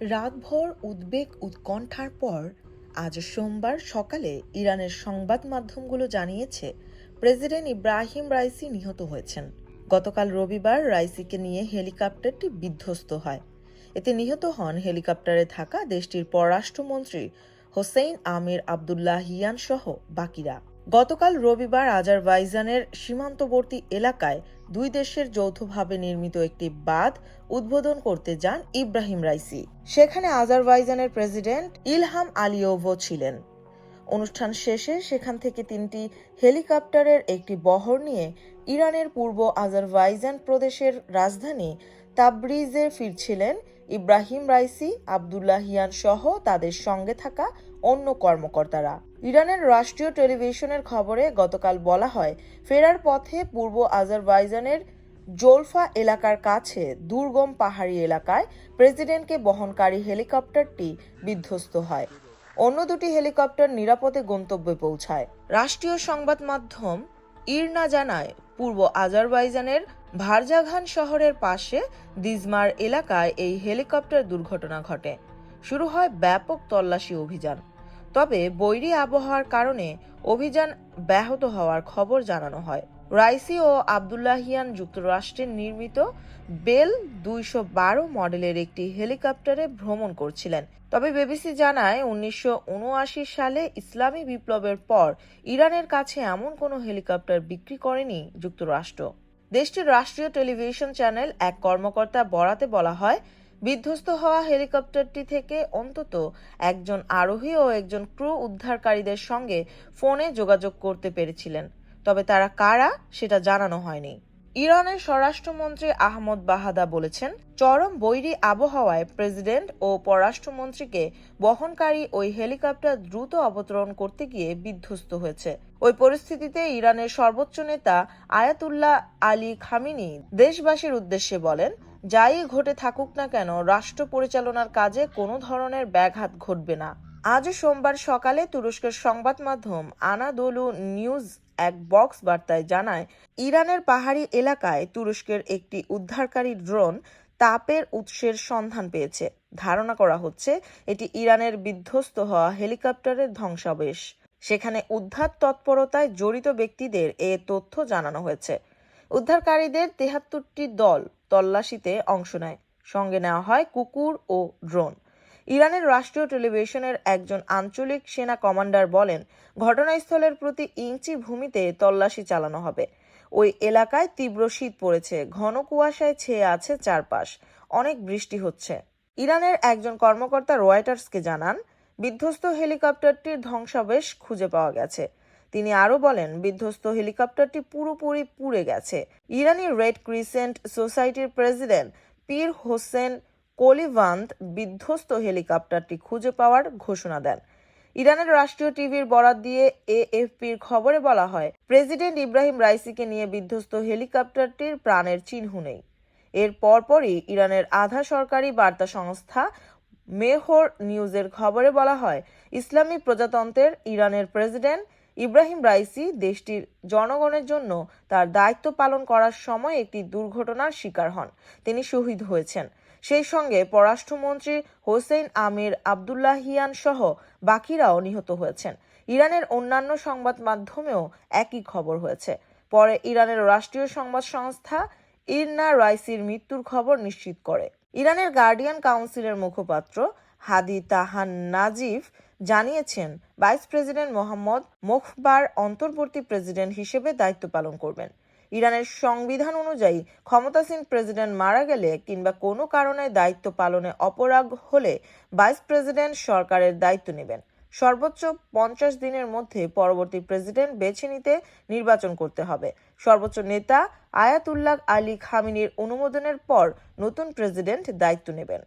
রাতভর উদ্বেগ উৎকণ্ঠার পর আজ সোমবার সকালে ইরানের সংবাদ মাধ্যমগুলো জানিয়েছে, প্রেসিডেন্ট ইব্রাহিম রাইসি নিহত হয়েছেন। গতকাল রবিবার রাইসিকে নিয়ে হেলিকপ্টারটি বিধ্বস্ত হয়। এতে নিহত হন হেলিকপ্টারে থাকা দেশটির পররাষ্ট্রমন্ত্রী হোসেইন আমির আবদুল্লাহিয়ান সহ বাকিরা। গতকাল রবিবার আজারবাইজানের সীমান্তবর্তী এলাকায় দুই দেশের যৌথভাবে নির্মিত একটি বাঁধ উদ্বোধন করতে যান ইব্রাহিম রাইসি। সেখানে আজারবাইজানের প্রেসিডেন্ট ইলহাম আলিওভো ছিলেন। অনুষ্ঠান শেষে সেখান থেকে তিনটি হেলিকপ্টারের একটি বহর নিয়ে ইরানের পূর্ব আজারবাইজান প্রদেশের রাজধানী তাবরিজে ফিরছিলেন ইব্রাহিম রাইসি আবদুল্লাহিয়ান সহ তাদের সঙ্গে থাকা অন্য কর্মকর্তারা। ইরানের রাষ্ট্রীয় টেলিভিশনের খবরে গতকাল বলা হয়, ফেরার পথে পূর্ব আজারবাইজানের জোলফা এলাকার কাছে দুর্গম পাহাড়ি এলাকায় প্রেসিডেন্টকে বহনকারী হেলিকপ্টারটি বিধ্বস্ত হয়। অন্য দুটি হেলিকপ্টার নিরাপদে গন্তব্যে পৌঁছায়। রাষ্ট্রীয় সংবাদ মাধ্যম ইরনা জানায়, পূর্ব আজারবাইজানের ভারজাঘান শহরের পাশে দিজমার এলাকায় এই হেলিকপ্টার দুর্ঘটনা ঘটে। শুরু হয় ব্যাপক তল্লাশি অভিযান। তবে বৈরী আবহাওয়ার কারণে অভিযান ব্যাহত হওয়ার খবর জানানো হয়। রাইসি ও আবদুল্লাহিয়ান যুক্তরাষ্ট্রের নির্মিত বেল দুইশো বারো মডেলের একটি হেলিকপ্টারে ভ্রমণ করছিলেন। তবে বিবিসি জানায়, উনিশশো উনআশি সালে ইসলামী বিপ্লবের পর ইরানের কাছে এমন কোনো হেলিকপ্টার বিক্রি করেনি যুক্তরাষ্ট্র। দেশটির রাষ্ট্রীয় টেলিভিশন চ্যানেল এক কর্মকর্তা বরাতে বলা হয় বিধ্বস্ত হওয়া হেলিকপ্টারটি থেকে অন্তত একজন আরোহী ও একজন ক্রু উদ্ধারকারীদের সঙ্গে ফোনে যোগাযোগ করতে পেরেছিলেন। তবে তারা কারা সেটা জানানো হয়নি। ইরানের স্বরাষ্ট্রমন্ত্রী আহমদ বাহাদা বলেছেন, চরম বৈরী আবহাওয়ায় প্রেসিডেন্ট ও পররাষ্ট্রমন্ত্রীকে বহনকারী ওই হেলিকপ্টার দ্রুত অবতরণ করতে গিয়ে বিধ্বস্ত হয়েছে। ওই পরিস্থিতিতে ইরানের সর্বোচ্চ নেতা আয়াতুল্লাহ আলী খামিনি দেশবাসীর উদ্দেশ্যে বলেন যাই ঘটে থাকুক না কেন, রাষ্ট্র পরিচালনার কাজে কোনো ধরনের ব্যাঘাত ঘটবে না। আজ সোমবার সকালে তুরস্কের সংবাদ মাধ্যম আনাদোলু নিউজ এক বক্স বার্তায় জানায়, ইরানের পাহাড়ি এলাকায় তুরস্কের একটি উদ্ধারকারী ড্রোন তাপের উৎসের সন্ধান পেয়েছে। ধারণা করা হচ্ছে, এটি ইরানের বিধ্বস্ত হওয়া হেলিকপ্টারের ধ্বংসাবেশ সেখানে উদ্ধার তৎপরতায় জড়িত ব্যক্তিদের এ তথ্য জানানো হয়েছে। উদ্ধারকারীদের তেহাত্তরটি দল তল্লাশিতে অংশ নেয়। সঙ্গে নেওয়া হয় কুকুর ও ড্রোন। ইরানের রাষ্ট্রীয় টেলিভিশনের একজন আঞ্চলিক সেনা কমান্ডার বলেন, ঘটনাস্থলের প্রতি ইঞ্চি ভূমিতে তল্লাশি চালানো হবে। ওই এলাকায় তীব্র শীত পড়েছে, ঘন কুয়াশায় ছেয়ে আছে চারপাশ। অনেক বৃষ্টি হচ্ছে। ইরানের একজন কর্মকর্তা রয়টার্সকে জানান, বিধ্বস্ত হেলিকপ্টারটির ধ্বংসাবেশ খুঁজে পাওয়া গেছে। তিনি আরও বলেন, বিধ্বস্ত হেলিকপ্টারটি পুরোপুরি পুড়ে গেছে। ইরানি রেড ক্রিসেন্ট সোসাইটির প্রেসিডেন্ট পীর হোসেন কোলিভান্ত বিধ্বস্ত হেলিকপ্টারটি খুঁজে পাওয়ার ঘোষণা দেন। ইরানের রাষ্ট্রীয় টিভির বরাত দিয়ে এএফপির খবরে বলা হয়, প্রেসিডেন্ট ইব্রাহিম রাইসিকে নিয়ে বিধ্বস্ত হেলিকপ্টারটির প্রাণের চিহ্ন নেই। এর পরপরই ইরানের আধা সরকারি বার্তা সংস্থা মেহর নিউজের খবরে বলা হয়, ইসলামী প্রজাতন্ত্রের ইরানের প্রেসিডেন্ট ইব্রাহিম রাইসি দেশটির জনগণের জন্য তার দায়িত্ব পালন করার সময় একটি দুর্ঘটনার শিকার হন। তিনি শহীদ হয়েছেন। সেই সঙ্গে পররাষ্ট্রমন্ত্রী হোসেন আমির আবদুল্লাহিয়ান সহ বাকিরাও নিহত হয়েছেন। ইরানের অন্যান্য সংবাদ মাধ্যমেও একই খবর হয়েছে। পরে ইরানের রাষ্ট্রীয় সংবাদ সংস্থা ইরনা রাইসির মৃত্যুর খবর নিশ্চিত করে। ইরানের গার্ডিয়ান কাউন্সিলের মুখপাত্র হাদি তাহান নাজিফ জানিয়েছেন, ভাইস প্রেসিডেন্ট মোহাম্মদ মোখবার অন্তর্বর্তী প্রেসিডেন্ট হিসেবে দায়িত্ব পালন করবেন। ইরানের সংবিধান অনুযায়ী ক্ষমতাসীন প্রেসিডেন্ট মারা গেলে কিংবা কোনো কারণে দায়িত্ব পালনে অপরাগ হলে ভাইস প্রেসিডেন্ট সরকারের দায়িত্ব নেবেন। সর্বোচ্চ পঞ্চাশ দিনের মধ্যে পরবর্তী প্রেসিডেন্ট বেছে নিতে নির্বাচন করতে হবে। সর্বোচ্চ নেতা আয়াতুল্লাহ আলী খামিনির অনুমোদনের পর নতুন প্রেসিডেন্ট দায়িত্ব নেবেন।